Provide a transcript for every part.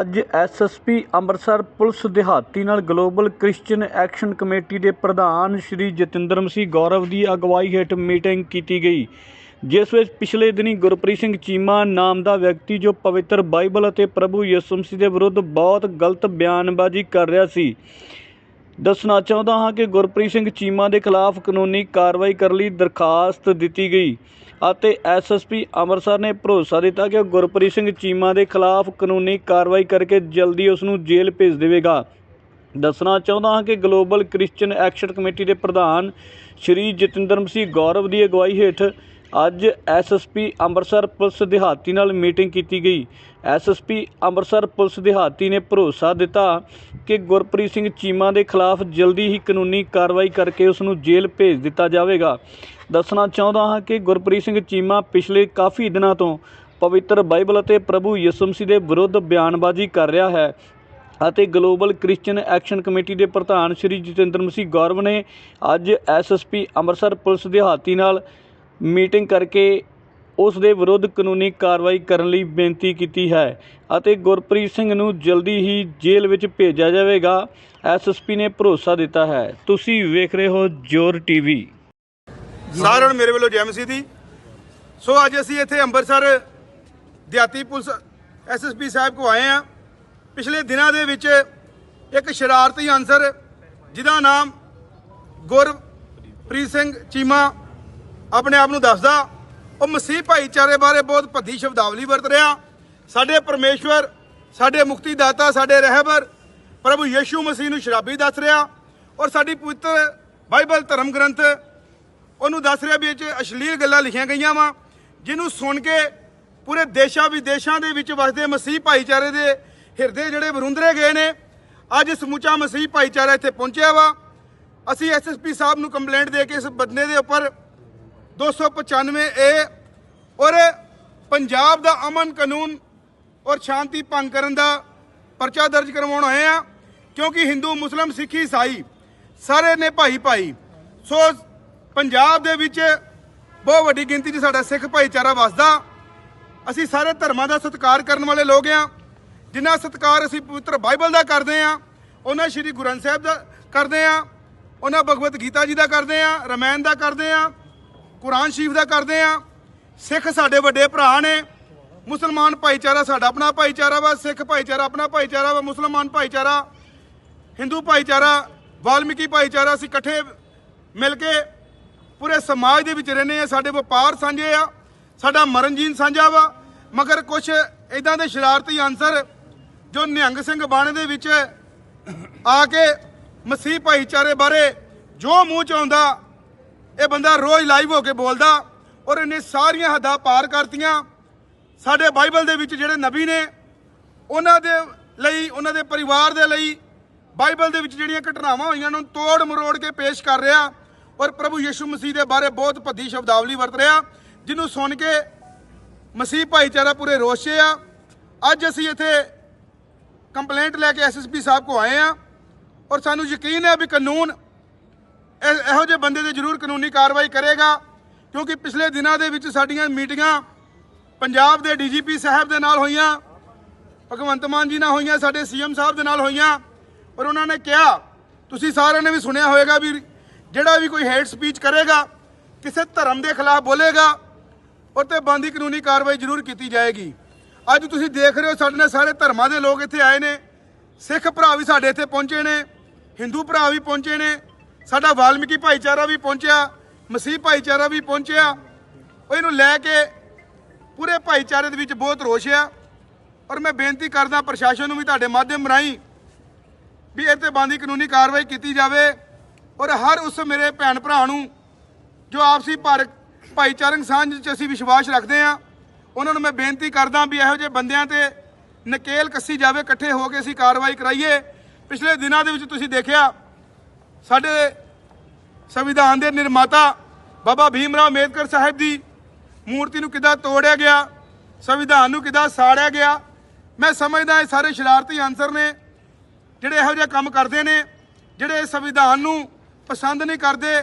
ਅੱਜ SSP Amritsar police ਦਿਹਾਤੀ ਨਾਲ ਗਲੋਬਲ ਕ੍ਰਿਸਚੀਅਨ ਐਕਸ਼ਨ ਕਮੇਟੀ ਦੇ ਪ੍ਰਧਾਨ ਸ਼੍ਰੀ ਜਤਿੰਦਰ ਮਸੀਹ ਗੌਰਵ ਦੀ ਅਗਵਾਈ ਹੇਠ ਮੀਟਿੰਗ ਕੀਤੀ ਗਈ, ਜਿਸ ਵਿੱਚ ਪਿਛਲੇ ਦਿਨੀ ਗੁਰਪ੍ਰੀਤ ਸਿੰਘ ਚੀਮਾ ਨਾਮ ਦਾ ਵਿਅਕਤੀ ਜੋ ਪਵਿੱਤਰ ਬਾਈਬਲ ਅਤੇ ਪ੍ਰਭੂ ਯਿਸੂ ਮਸੀਹ ਦੇ ਵਿਰੁੱਧ ਬਹੁਤ ਗਲਤ ਬਿਆਨਬਾਜ਼ੀ ਕਰ ਰਿਹਾ ਸੀ। ਦੱਸਣਾ ਚਾਹੁੰਦਾ ਹਾਂ ਕਿ ਗੁਰਪ੍ਰੀਤ ਸਿੰਘ ਚੀਮਾ ਦੇ ਖਿਲਾਫ ਕਾਨੂੰਨੀ ਕਾਰਵਾਈ ਕਰਨ ਲਈ ਦਰਖਾਸਤ ਦਿੱਤੀ ਗਈ। ਅਤੇ ਐਸਐਸਪੀ ਅੰਮ੍ਰਿਤਸਰ ਨੇ ਭਰੋਸਾ ਦਿੱਤਾ ਕਿ ਉਹ ਗੁਰਪ੍ਰੀਤ ਸਿੰਘ ਚੀਮਾ ਦੇ ਖਿਲਾਫ ਕਾਨੂੰਨੀ ਕਾਰਵਾਈ ਕਰਕੇ ਜਲਦੀ ਉਸ ਨੂੰ ਜੇਲ੍ਹ ਭੇਜ ਦੇਵੇਗਾ। ਦੱਸਣਾ ਚਾਹੁੰਦਾ ਹਾਂ ਕਿ ਗਲੋਬਲ ਕ੍ਰਿਸਚੀਅਨ ਐਕਸ਼ਨ ਕਮੇਟੀ ਦੇ ਪ੍ਰਧਾਨ ਸ਼੍ਰੀ ਜਤਿੰਦਰ ਮਸੀਹ ਗੌਰਵ ਦੀ ਅਗਵਾਈ ਹੇਠ ਅੱਜ ਐਸਐਸਪੀ ਅੰਮ੍ਰਿਤਸਰ ਪੁਲਿਸ ਦਿਹਾਤੀ ਨਾਲ ਮੀਟਿੰਗ ਕੀਤੀ ਗਈ। ਐਸਐਸਪੀ ਅੰਮ੍ਰਿਤਸਰ ਪੁਲਿਸ ਦਿਹਾਤੀ ਨੇ ਭਰੋਸਾ ਦਿੱਤਾ ਕਿ ਗੁਰਪ੍ਰੀਤ ਸਿੰਘ ਚੀਮਾ ਦੇ ਖਿਲਾਫ ਜਲਦੀ ਹੀ ਕਾਨੂੰਨੀ ਕਾਰਵਾਈ ਕਰਕੇ ਉਸ ਨੂੰ ਜੇਲ੍ਹ ਭੇਜ ਦਿੱਤਾ ਜਾਵੇਗਾ। ਦੱਸਣਾ ਚਾਹੁੰਦਾ ਹਾਂ ਕਿ ਗੁਰਪ੍ਰੀਤ ਸਿੰਘ ਚੀਮਾ ਪਿਛਲੇ ਕਾਫੀ ਦਿਨਾਂ ਤੋਂ ਪਵਿੱਤਰ ਬਾਈਬਲ ਅਤੇ ਪ੍ਰਭੂ ਯਿਸੂ ਮਸੀਹ ਦੇ ਵਿਰੁੱਧ ਬਿਆਨਬਾਜ਼ੀ ਕਰ ਰਿਹਾ ਹੈ ਅਤੇ ਗਲੋਬਲ ਕ੍ਰਿਸਚੀਅਨ ਐਕਸ਼ਨ ਕਮੇਟੀ ਦੇ ਪ੍ਰਧਾਨ ਸ਼੍ਰੀ ਜਤਿੰਦਰ ਮਸੀਹ ਗੌਰਵ ਨੇ ਅੱਜ ਐਸਐਸਪੀ ਅੰਮ੍ਰਿਤਸਰ ਪੁਲਿਸ ਦਿਹਾਤੀ ਨਾਲ ਮੀਟਿੰਗ ਕਰਕੇ ਉਸ ਦੇ ਵਿਰੁੱਧ ਕਾਨੂੰਨੀ ਕਾਰਵਾਈ ਕਰਨ ਲਈ ਬੇਨਤੀ ਕੀਤੀ ਹੈ ਅਤੇ ਗੁਰਪ੍ਰੀਤ ਸਿੰਘ ਨੂੰ ਜਲਦੀ ਹੀ ਜੇਲ੍ਹ ਵਿੱਚ ਭੇਜਿਆ ਜਾਵੇਗਾ। ਐਸਐਸਪੀ ਨੇ ਭਰੋਸਾ ਦਿੱਤਾ ਹੈ। ਤੁਸੀਂ ਵੇਖ ਰਹੇ ਹੋ ਜੋਰ ਟੀਵੀ। ਸਾਰਿਆਂ ਨੂੰ ਮੇਰੇ ਵੱਲੋਂ ਜੈ ਮਸੀਹ ਦੀ। ਸੋ ਅੱਜ ਅਸੀਂ ਇੱਥੇ ਅੰਮ੍ਰਿਤਸਰ ਦਿਹਾਤੀ ਪੁਲਿਸ ਐਸਐਸਪੀ ਸਾਹਿਬ ਕੋ ਆਏ ਆ ਪਿਛਲੇ ਦਿਨਾਂ ਦੇ ਵਿੱਚ ਇੱਕ ਸ਼ਰਾਰਤੀ ਅਨਸਰ, ਜਿਹਦਾ ਨਾਮ ਗੁਰਪ੍ਰੀਤ ਸਿੰਘ ਚੀਮਾ ਆਪਣੇ ਆਪ ਨੂੰ ਦੱਸਦਾ, ਉਹ ਮਸੀਹ ਭਾਈਚਾਰੇ ਬਾਰੇ ਬਹੁਤ ਭੱਦੀ ਸ਼ਬਦਾਵਲੀ ਵਰਤ ਰਿਹਾ। ਸਾਡੇ ਪਰਮੇਸ਼ਵਰ, ਸਾਡੇ ਮੁਕਤੀ ਦਾਤਾ ਸਾਡੇ ਰਹਿਬਰ, ਪ੍ਰਭੂ ਯੀਸ਼ੂ ਮਸੀਹ ਨੂੰ ਸ਼ਰਾਬੀ ਦੱਸ ਰਿਹਾ ਔਰ ਸਾਡੀ ਪਵਿੱਤਰ ਬਾਈਬਲ ਧਰਮ ਗ੍ਰੰਥ ਉਹਨੂੰ ਦੱਸ ਰਿਹਾ ਵੀ ਇਹ 'ਚ ਅਸ਼ਲੀਲ ਗੱਲਾਂ ਲਿਖੀਆਂ ਗਈਆਂ ਵਾ, ਜਿਹਨੂੰ ਸੁਣ ਕੇ ਪੂਰੇ ਦੇਸ਼ਾਂ ਵਿਦੇਸ਼ਾਂ ਦੇ ਵਿੱਚ ਵਸਦੇ ਮਸੀਹ ਭਾਈਚਾਰੇ ਦੇ ਹਿਰਦੇ ਜਿਹੜੇ ਵਰੁੰਦਰੇ ਗਏ ਨੇ, ਅੱਜ ਸਮੁੱਚਾ ਮਸੀਹ ਭਾਈਚਾਰਾ ਇੱਥੇ ਪਹੁੰਚਿਆ ਵਾ। ਅਸੀਂ ਐਸਐਸਪੀ ਸਾਹਿਬ ਨੂੰ ਕੰਪਲੇਂਟ ਦੇ ਕੇ ਇਸ ਬੰਦੇ ਦੇ ਉੱਪਰ 295 ਏ ਔਰ ਪੰਜਾਬ ਦਾ ਅਮਨ ਕਾਨੂੰਨ ਔਰ ਸ਼ਾਂਤੀ ਭੰਗ ਕਰਨ ਦਾ ਪਰਚਾ ਦਰਜ ਕਰਵਾਉਣ ਆਏ ਆ ਕਿਉਂਕਿ ਹਿੰਦੂ, ਮੁਸਲਮ, ਸਿੱਖ, ਈਸਾਈ ਸਾਰੇ ਨੇ ਭਾਈ ਭਾਈ। ਸੋ ਪੰਜਾਬ ਦੇ ਵਿੱਚ ਬਹੁਤ ਵੱਡੀ ਗਿਣਤੀ 'ਚ ਸਾਡਾ ਸਿੱਖ ਭਾਈਚਾਰਾ ਵਸਦਾ। ਅਸੀਂ ਸਾਰੇ ਧਰਮਾਂ ਦਾ ਸਤਿਕਾਰ ਕਰਨ ਵਾਲੇ ਲੋਕ ਆ ਜਿੰਨਾ ਸਤਿਕਾਰ ਅਸੀਂ ਪਵਿੱਤਰ ਬਾਈਬਲ ਦਾ ਕਰਦੇ ਆ ਉਹਨਾਂ ਸ਼੍ਰੀ ਗੁਰੂ ਗ੍ਰੰਥ ਸਾਹਿਬ ਦਾ ਕਰਦੇ ਆ ਉਹਨਾਂ ਭਗਵਤ ਗੀਤਾ ਜੀ ਦਾ ਕਰਦੇ ਆ ਰਮਾਇਣ ਦਾ ਕਰਦੇ ਆ ਕੁਰਾਨ ਸ਼ਰੀਫ ਦਾ ਕਰਦੇ ਆ। ਸਿੱਖ ਸਾਡੇ ਵੱਡੇ ਭਰਾ ਨੇ। ਮੁਸਲਮਾਨ ਭਾਈਚਾਰਾ ਸਾਡਾ ਆਪਣਾ ਭਾਈਚਾਰਾ ਵਾ, ਸਿੱਖ ਭਾਈਚਾਰਾ ਆਪਣਾ ਭਾਈਚਾਰਾ ਵਾ, ਮੁਸਲਮਾਨ ਭਾਈਚਾਰਾ, ਹਿੰਦੂ ਭਾਈਚਾਰਾ, ਵਾਲਮੀਕੀ ਭਾਈਚਾਰਾ ਅਸੀਂ ਇਕੱਠੇ ਮਿਲ ਕੇ ਪੂਰੇ ਸਮਾਜ ਦੇ ਵਿੱਚ ਰਹਿੰਦੇ ਆ। ਸਾਡੇ ਵਪਾਰ ਸਾਂਝੇ ਆ, ਸਾਡਾ ਮਰਨ ਜੀਨ ਸਾਂਝਾ ਵਾ। ਮਗਰ ਕੁਝ ਇਦਾਂ ਦੇ ਸ਼ਰਾਰਤੀ ਅਨਸਰ ਜੋ ਨਿਹੰਗ ਸਿੰਘ ਬਾਣੇ ਦੇ ਵਿੱਚ ਆ ਕੇ ਮਸੀਹ ਭਾਈਚਾਰੇ ਬਾਰੇ ਜੋ ਮੂੰਹ ਚ ਆਉਂਦਾ ਇਹ ਬੰਦਾ ਰੋਜ਼ ਲਾਈਵ ਹੋ ਕੇ ਬੋਲਦਾ ਔਰ ਇਹਨੇ ਸਾਰੀਆਂ ਹੱਦਾਂ ਪਾਰ ਕਰਤੀਆਂ। ਸਾਡੇ ਬਾਈਬਲ ਦੇ ਵਿੱਚ ਜਿਹੜੇ ਨਬੀ ਨੇ, ਉਹਨਾਂ ਦੇ ਲਈ, ਉਹਨਾਂ ਦੇ ਪਰਿਵਾਰ ਦੇ ਲਈ ਬਾਈਬਲ ਦੇ ਵਿੱਚ ਜਿਹੜੀਆਂ ਘਟਨਾਵਾਂ ਹੋਈਆਂ ਨੂੰ ਤੋੜ ਮਰੋੜ ਕੇ ਪੇਸ਼ ਕਰ ਰਿਹਾ। ਔਰ ਪ੍ਰਭੂ ਯਿਸੂ ਮਸੀਹ ਦੇ ਬਾਰੇ ਬਹੁਤ ਭੱਦੀ ਸ਼ਬਦਾਵਲੀ ਵਰਤ ਰਿਹਾ, ਜਿਹਨੂੰ ਸੁਣ ਕੇ ਮਸੀਹ ਭਾਈਚਾਰਾ ਪੂਰੇ ਰੋਸ਼ੇ ਆ। ਅੱਜ ਅਸੀਂ ਇੱਥੇ ਕੰਪਲੇਂਟ ਲੈ ਕੇ ਐਸਐਸਪੀ ਸਾਹਿਬ ਕੋ ਆਏ ਆ ਔਰ ਸਾਨੂੰ ਯਕੀਨ ਹੈ ਵੀ ਕਾਨੂੰਨ ਇਹ- ਇਹੋ ਜਿਹੇ ਬੰਦੇ ਤੇ ਜ਼ਰੂਰ ਕਾਨੂੰਨੀ ਕਾਰਵਾਈ ਕਰੇਗਾ, ਕਿਉਂਕਿ ਪਿਛਲੇ ਦਿਨਾਂ ਦੇ ਵਿੱਚ ਸਾਡੀਆਂ ਮੀਟਿੰਗਾਂ ਪੰਜਾਬ ਦੇ ਡੀਜੀਪੀ ਸਾਹਿਬ ਦੇ ਨਾਲ ਹੋਈਆਂ, ਭਗਵੰਤ ਮਾਨ ਜੀ ਨਾਲ ਹੋਈਆਂ, ਸਾਡੇ ਸੀਐਮ ਸਾਹਿਬ ਦੇ ਨਾਲ ਹੋਈਆਂ, ਪਰ ਉਹਨਾਂ ਨੇ ਕਿਹਾ, ਤੁਸੀਂ ਸਾਰਿਆਂ ਨੇ ਵੀ ਸੁਣਿਆ ਹੋਵੇਗਾ ਵੀ ਜਿਹੜਾ ਵੀ ਕੋਈ ਹੇਟ ਸਪੀਚ ਕਰੇਗਾ, ਕਿਸੇ ਧਰਮ ਦੇ ਖਿਲਾਫ ਬੋਲੇਗਾ, ਉਹ ਤੇ ਬੰਦੀ ਕਾਨੂੰਨੀ ਕਾਰਵਾਈ ਜ਼ਰੂਰ ਕੀਤੀ ਜਾਏਗੀ। ਅੱਜ ਤੁਸੀਂ ਦੇਖ ਰਹੇ ਹੋ, ਸਾਡੇ ਨਾਲ ਸਾਰੇ ਧਰਮਾਂ ਦੇ ਲੋਕ ਇੱਥੇ ਆਏ ਨੇ, ਸਿੱਖ ਭਰਾ ਵੀ ਸਾਡੇ ਇੱਥੇ ਪਹੁੰਚੇ ਨੇ, ਹਿੰਦੂ ਭਰਾ ਵੀ ਪਹੁੰਚੇ ਨੇ ਸਾਡਾ ਵਾਲਮੀਕੀ ਭਾਈਚਾਰਾ ਵੀ ਪਹੁੰਚਿਆ, ਮਸੀਹ ਭਾਈਚਾਰਾ ਵੀ ਪਹੁੰਚਿਆ। ਉਹ ਇਹਨੂੰ ਲੈ ਕੇ ਪੂਰੇ ਭਾਈਚਾਰੇ ਦੇ ਵਿੱਚ ਬਹੁਤ ਰੋਸ਼ ਆ। ਔਰ ਮੈਂ ਬੇਨਤੀ ਕਰਦਾ ਪ੍ਰਸ਼ਾਸਨ ਨੂੰ ਵੀ ਤੁਹਾਡੇ ਮਾਧਿਅਮ ਰਾਹੀਂ ਵੀ ਇਹ ਤੇ ਬੰਦੀ ਕਾਨੂੰਨੀ ਕਾਰਵਾਈ ਕੀਤੀ ਜਾਵੇ। ਔਰ ਹਰ ਉਸ ਮੇਰੇ ਭੈਣ ਭਰਾ ਨੂੰ ਜੋ ਆਪਸੀ ਭਾਰ, ਭਾਈਚਾਰਕ ਸਾਂਝ 'ਚ ਅਸੀਂ ਵਿਸ਼ਵਾਸ ਰੱਖਦੇ ਆ ਉਹਨਾਂ ਨੂੰ ਮੈਂ ਬੇਨਤੀ ਕਰਦਾ ਵੀ ਇਹੋ ਜਿਹੇ ਬੰਦਿਆਂ ਤੇ ਨਕੇਲ ਕੱਸੀ ਜਾਵੇ, ਇਕੱਠੇ ਹੋ ਕੇ ਅਸੀਂ ਕਾਰਵਾਈ ਕਰਾਈਏ। ਪਿਛਲੇ ਦਿਨਾਂ ਦੇ ਵਿੱਚ ਤੁਸੀਂ ਦੇਖਿਆ ਸਾਡੇ ਸੰਵਿਧਾਨ ਦੇ ਨਿਰਮਾਤਾ ਬਾਬਾ ਭੀਮ ਰਾਓ ਅੰਬੇਦਕਰ ਸਾਹਿਬ ਦੀ ਮੂਰਤੀ ਨੂੰ ਕਿੱਦਾਂ ਤੋੜਿਆ ਗਿਆ, ਸੰਵਿਧਾਨ ਨੂੰ ਕਿੱਦਾਂ ਸਾੜਿਆ ਗਿਆ, ਮੈਂ ਸਮਝਦਾ ਇਹ ਸਾਰੇ ਸ਼ਰਾਰਤੀ ਅਨਸਰ ਨੇ, ਜਿਹੜੇ ਇਹੋ ਜਿਹੇ ਕੰਮ ਕਰਦੇ ਨੇ, ਜਿਹੜੇ ਸੰਵਿਧਾਨ ਨੂੰ ਪਸੰਦ ਨਹੀਂ ਕਰਦੇ,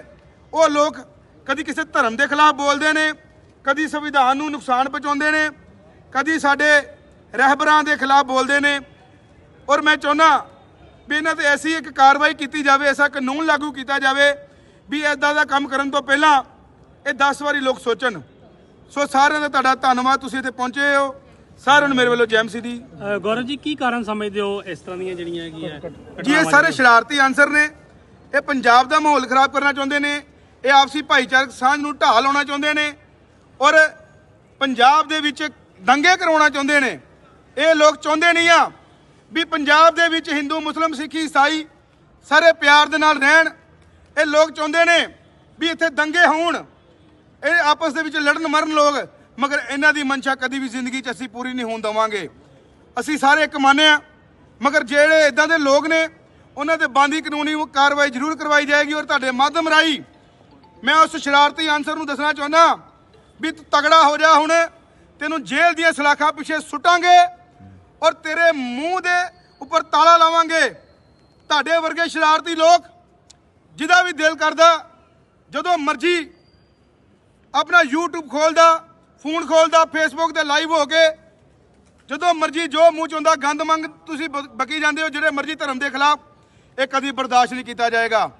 ਉਹ ਲੋਕ ਕਦੀ ਕਿਸੇ ਧਰਮ ਦੇ ਖਿਲਾਫ ਬੋਲਦੇ ਨੇ, ਕਦੀ ਸੰਵਿਧਾਨ ਨੂੰ ਨੁਕਸਾਨ ਪਹੁੰਚਾਉਂਦੇ ਨੇ, ਕਦੀ ਸਾਡੇ ਰਹਿਬਰਾਂ ਦੇ ਖਿਲਾਫ ਬੋਲਦੇ ਨੇ, ਔਰ ਮੈਂ ਚਾਹੁੰਦਾ ਵੀ ਇਹਨਾਂ ਤੇ ਐਸੀ ਇੱਕ ਕਾਰਵਾਈ ਕੀਤੀ ਜਾਵੇ ਐਸਾ ਕਾਨੂੰਨ ਲਾਗੂ ਕੀਤਾ ਜਾਵੇ ਵੀ ਇਦਾਂ ਦਾ ਕੰਮ ਕਰਨ ਤੋਂ ਪਹਿਲਾਂ ਇਹ 10 ਵਾਰੀ ਲੋਕ ਸੋਚਣ। ਸੋ ਸਾਰਿਆਂ ਦਾ ਤੁਹਾਡਾ ਧੰਨਵਾਦ ਤੁਸੀਂ ਇੱਥੇ ਪਹੁੰਚੇ ਹੋ। ਸਾਰਿਆਂ ਨੂੰ ਮੇਰੇ ਵੱਲੋਂ ਜੈਮਸੀ ਦੀ। ਅ, ਗੌਰਵ ਜੀ ਕੀ ਕਾਰਨ ਸਮਝਦੇ ਹੋ ਇਸ ਤਰ੍ਹਾਂ ਦੀਆਂ ਜਿਹੜੀਆਂ ਹੈਗੀਆਂ ਜੀ ਇਹ ਸਾਰੇ ਸ਼ਰਾਰਤੀ ਆਨਸਰ ਨੇ। ਇਹ ਪੰਜਾਬ ਦਾ ਮਾਹੌਲ ਖਰਾਬ ਕਰਨਾ ਚਾਹੁੰਦੇ ਨੇ। ਇਹ ਆਪਸੀ ਭਾਈਚਾਰਕ ਸਾਂਝ ਨੂੰ ਢਾਹ ਲਾਉਣਾ ਚਾਹੁੰਦੇ ਨੇ। ਔਰ ਪੰਜਾਬ ਦੇ ਵਿੱਚ ਦੰਗੇ ਕਰਾਉਣਾ ਚਾਹੁੰਦੇ ਨੇ। ਇਹ ਲੋਕ ਚਾਹੁੰਦੇ ਨਹੀਂ ਆ ਵੀ ਪੰਜਾਬ ਦੇ ਵਿੱਚ ਹਿੰਦੂ, ਮੁਸਲਮ, ਸਿੱਖ, ਈਸਾਈ ਸਾਰੇ ਪਿਆਰ ਦੇ ਨਾਲ ਰਹਿਣ। ਇਹ ਲੋਕ ਚਾਹੁੰਦੇ ਨੇ ਵੀ ਇੱਥੇ ਦੰਗੇ ਹੋਣ। ਇਹ ਆਪਸ ਦੇ ਵਿੱਚ ਲੜਨ ਮਰਨ ਲੋਕ, ਮਗਰ ਇਹਨਾਂ ਦੀ ਮਨਸ਼ਾ ਕਦੀ ਵੀ ਜ਼ਿੰਦਗੀ 'ਚ ਅਸੀਂ ਪੂਰੀ ਨਹੀਂ ਹੋਣ ਦਵਾਂਗੇ। ਅਸੀਂ ਸਾਰੇ ਇੱਕ ਮੰਨੇ ਆ ਮਗਰ ਜਿਹੜੇ ਇਦਾਂ ਦੇ ਲੋਕ ਨੇ, ਉਹਨਾਂ ਤੇ ਬਾਂਦੀ ਕਾਨੂੰਨੀ ਕਾਰਵਾਈ ਜ਼ਰੂਰ ਕਰਵਾਈ ਜਾਏਗੀ ਔਰ ਤੁਹਾਡੇ ਮਾਧਮ ਰਾਹੀਂ ਮੈਂ ਉਸ ਸ਼ਰਾਰਤੀ ਆਨਸਰ ਨੂੰ ਦੱਸਣਾ ਚਾਹੁੰਦਾ ਵੀ ਤੂੰ ਤਗੜਾ ਹੋ ਜਾ ਹੁਣ, ਤੈਨੂੰ ਜੇਲ੍ਹ ਦੀਆਂ ਸਲਾਖਾਂ ਪਿੱਛੇ ਸੁੱਟਾਂਗੇ। ਔਰ ਤੇਰੇ ਮੂੰਹ ਦੇ ਉੱਪਰ ਤਾਲਾ ਲਾਵਾਂਗੇ। ਤੁਹਾਡੇ ਵਰਗੇ ਸ਼ਰਾਰਤੀ ਲੋਕ ਜਿਹਦਾ ਵੀ ਦਿਲ ਕਰਦਾ, ਜਦੋਂ ਮਰਜ਼ੀ ਆਪਣਾ YouTube ਖੋਲਦਾ, ਫੋਨ ਖੋਲਦਾ, Facebook ਤੇ ਲਾਈਵ ਹੋ ਕੇ, ਜਦੋਂ ਮਰਜ਼ੀ ਜੋ ਮੂੰਹ ਚ ਹੁੰਦਾ, ਗੰਦ ਮੰਗ ਤੁਸੀਂ ਬ- ਬਕੀ ਜਾਂਦੇ ਹੋ, ਜਿਹੜੇ ਮਰਜ਼ੀ ਧਰਮ ਦੇ ਖਿਲਾਫ ਇਹ ਕਦੀ ਬਰਦਾਸ਼ਤ ਨਹੀਂ ਕੀਤਾ ਜਾਏਗਾ।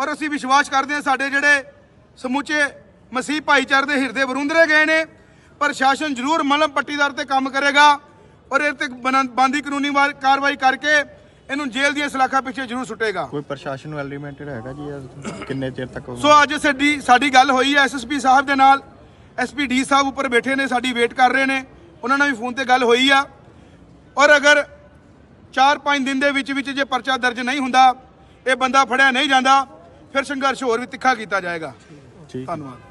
ਔਰ ਅਸੀਂ ਵਿਸ਼ਵਾਸ ਕਰਦੇ ਹਾਂ ਸਾਡੇ ਜਿਹੜੇ ਸਮੁੱਚੇ ਮਸੀਹ ਭਾਈਚਾਰੇ ਦੇ ਹਿਰਦੇ ਵਰੁੰਦਰੇ ਗਏ ਨੇ, ਪ੍ਰਸ਼ਾਸਨ ਜ਼ਰੂਰ ਮਲਮ ਪੱਟੀਦਾਰ ਤੇ ਕੰਮ ਕਰੇਗਾ। ਔਰ ਇਹ ਤੇ ਬੰਦੀ ਕਾਨੂੰਨੀ ਵਾਰ- ਕਾਰਵਾਈ ਕਰਕੇ ਇਹਨੂੰ ਜੇਲ੍ਹ ਦੀਆਂ ਸਲਾਖਾਂ ਪਿੱਛੇ ਜ਼ਰੂਰ ਸੁੱਟੇਗਾ। ਕੋਈ ਪ੍ਰਸ਼ਾਸਨ ਨੂੰ ਐਲੀਮੈਂਟਡ ਹੈਗਾ ਜੀ ਇਹ? ਕਿੰਨੇ ਚਿਰ ਤੱਕ ਸੋ ਅੱਜ ਸਾਡੀ ਸਾਡੀ ਗੱਲ ਹੋਈ ਹੈ ਐਸਐਸਪੀ ਸਾਹਿਬ ਦੇ ਨਾਲ। ਐਸਪੀ ਡੀ ਸਾਹਿਬ ਉੱਪਰ ਬੈਠੇ ਨੇ ਸਾਡੀ ਵੇਟ ਕਰ ਰਹੇ ਨੇ। ਉਹਨਾਂ ਨਾਲ ਵੀ ਫੋਨ ਤੇ ਗੱਲ ਹੋਈ ਆ। ਔਰ ਅਗਰ 4-5 ਦਿਨ ਦੇ ਵਿੱਚ ਵਿੱਚ ਜੇ ਪਰਚਾ ਦਰਜ ਨਹੀਂ ਹੁੰਦਾ ਇਹ ਬੰਦਾ ਫੜਿਆ ਨਹੀਂ ਜਾਂਦਾ ਫਿਰ ਸੰਘਰਸ਼ ਹੋਰ ਵੀ ਤਿੱਖਾ ਕੀਤਾ ਜਾਏਗਾ। ਧੰਨਵਾਦ।